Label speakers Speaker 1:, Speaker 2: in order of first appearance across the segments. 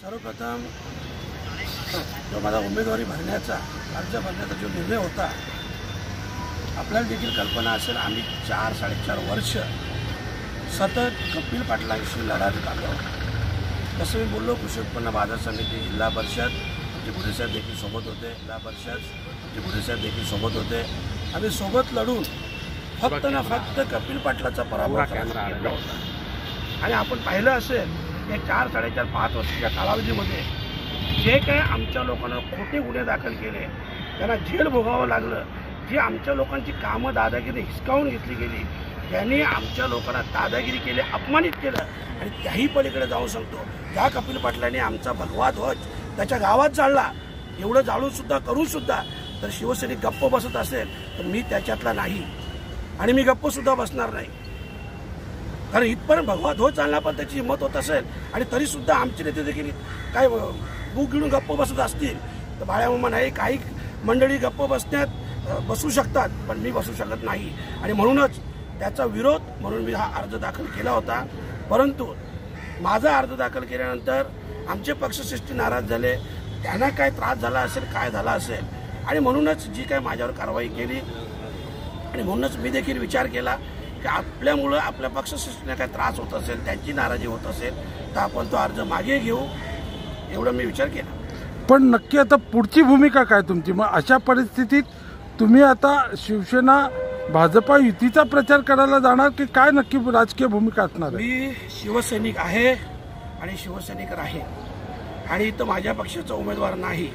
Speaker 1: सर्वप्रथम जो माझा उमेदवारी भरण्याचा अर्ज भरण्याचा जो निर्णय होता आपल्याला देखील कल्पना असेल आम्ही चार साडेचार वर्ष सतत कपिल पाटलांशी लढत आलो जसं मी बोललो कृषी उत्पन्न बाजार समिती जिल्हा परिषद जिपुरे साहेब देखील सोबत होते जिल्हा परिषद जिपुरे साहेब देखील सोबत होते. आम्ही सोबत लढून फक्त ना फक्त कपिल पाटलाचा पराभव आणि आपण पाहिलं असेल या चार साडेचार पाच वर्षाच्या कालावधीमध्ये जे काही आमच्या लोकांना खोटे गुन्हे दाखल केले त्यांना जेल भोगावं लागलं जी आमच्या लोकांची कामं दादागिरी हिसकावून घेतली गेली त्यांनी आमच्या लोकांना दादागिरी केली अपमानित केलं आणि त्याही पलीकडे जाऊन सांगतो त्या कपिल पाटलांनी आमचा भगवा ध्वज त्याच्या गावात जाळला. एवढं जाळूनसुद्धा करूनसुद्धा तर शिवसैनिक गप्प बसत असेल तर मी त्याच्यातला नाही आणि मी गप्पसुद्धा बसणार नाही. कारण इथपर्यंत भगवा ध्वज चालला पण त्याची हिंमत होत असेल. आणि तरी सुद्धा आमचे नेते देखील काय बुक गिळून गप्प बसत असतील तर बाळ्यामामा नाही काही मंडळी गप्प बसण्यात बसू शकतात पण मी बसू शकत नाही. आणि म्हणूनच त्याचा विरोध म्हणून मी हा अर्ज दाखल केला होता. परंतु माझा अर्ज दाखल केल्यानंतर आमचे पक्षश्रेष्ठी नाराज झाले. त्यांना काय त्रास झाला असेल काय झाला असेल? आणि म्हणूनच जी काय माझ्यावर कारवाई केली. आणि म्हणूनच मी देखील विचार केला. की आपल्यामुळं आपल्या पक्षश्रेष्ठीने काय त्रास होत असेल त्यांची नाराजी होत असेल तर आपण तो अर्ज मागे घेऊ एवढं मी विचार केला.
Speaker 2: पण नक्की आता पुढची भूमिका काय तुमची? मग अशा परिस्थितीत तुम्ही आता शिवसेना भाजपा युतीचा प्रचार करायला जाणार की काय नक्की राजकीय भूमिका असणार
Speaker 1: मी शिवसैनिक आहे आणि शिवसैनिक राहीन. आणि इथं माझ्या पक्षाचा उमेदवार नाही.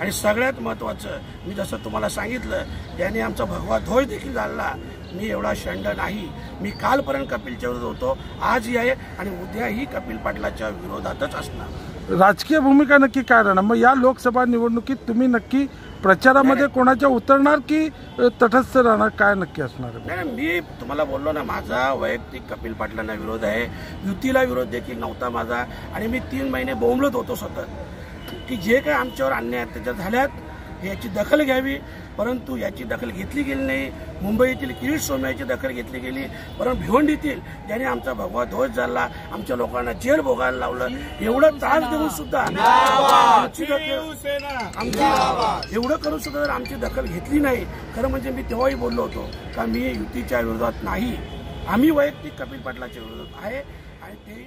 Speaker 1: आणि सगळ्यात महत्त्वाचं मी जसं तुम्हाला सांगितलं त्याने आमचा भगवा ध्वज देखील जाळला मी एवढा शंड नाही. मी कालपर्यंत कपिलच्या विरोधात होतो. आजही आहे आणि उद्याही कपिल पाटलाच्या विरोधातच असणार.
Speaker 2: राजकीय भूमिका नक्की काय राहणार? मग या लोकसभा निवडणुकीत तुम्ही नक्की प्रचारामध्ये कोणाच्या उतरणार की तटस्थ राहणार? काय नक्की असणार?
Speaker 1: नाही मी तुम्हाला बोललो ना माझा वैयक्तिक कपिल पाटलांना विरोध आहे. युतीला विरोध देखील नव्हता माझा. आणि मी तीन महिने बोंबलत होतो सतत. की जे काही आमच्यावर अन्याय अत्याचार झाल्यात याची दखल घ्यावी. परंतु याची दखल घेतली गेली नाही. मुंबईतील किरीट सोमयाची दखल घेतली गेली. परंतु भिवंडीतील ज्याने आमचा भगवा ध्वज झाला आमच्या लोकांना जेल भोगायला लावलं. एवढं त्रास देऊन सुद्धा आमची दखल आमची एवढं करून सुद्धा जर आमची दखल घेतली नाही खरं म्हणजे मी तेव्हाही बोललो होतो का मी युतीच्या विरोधात नाही. आम्ही वैयक्तिक कपिल पाटलाच्या विरोधात आहे आणि ते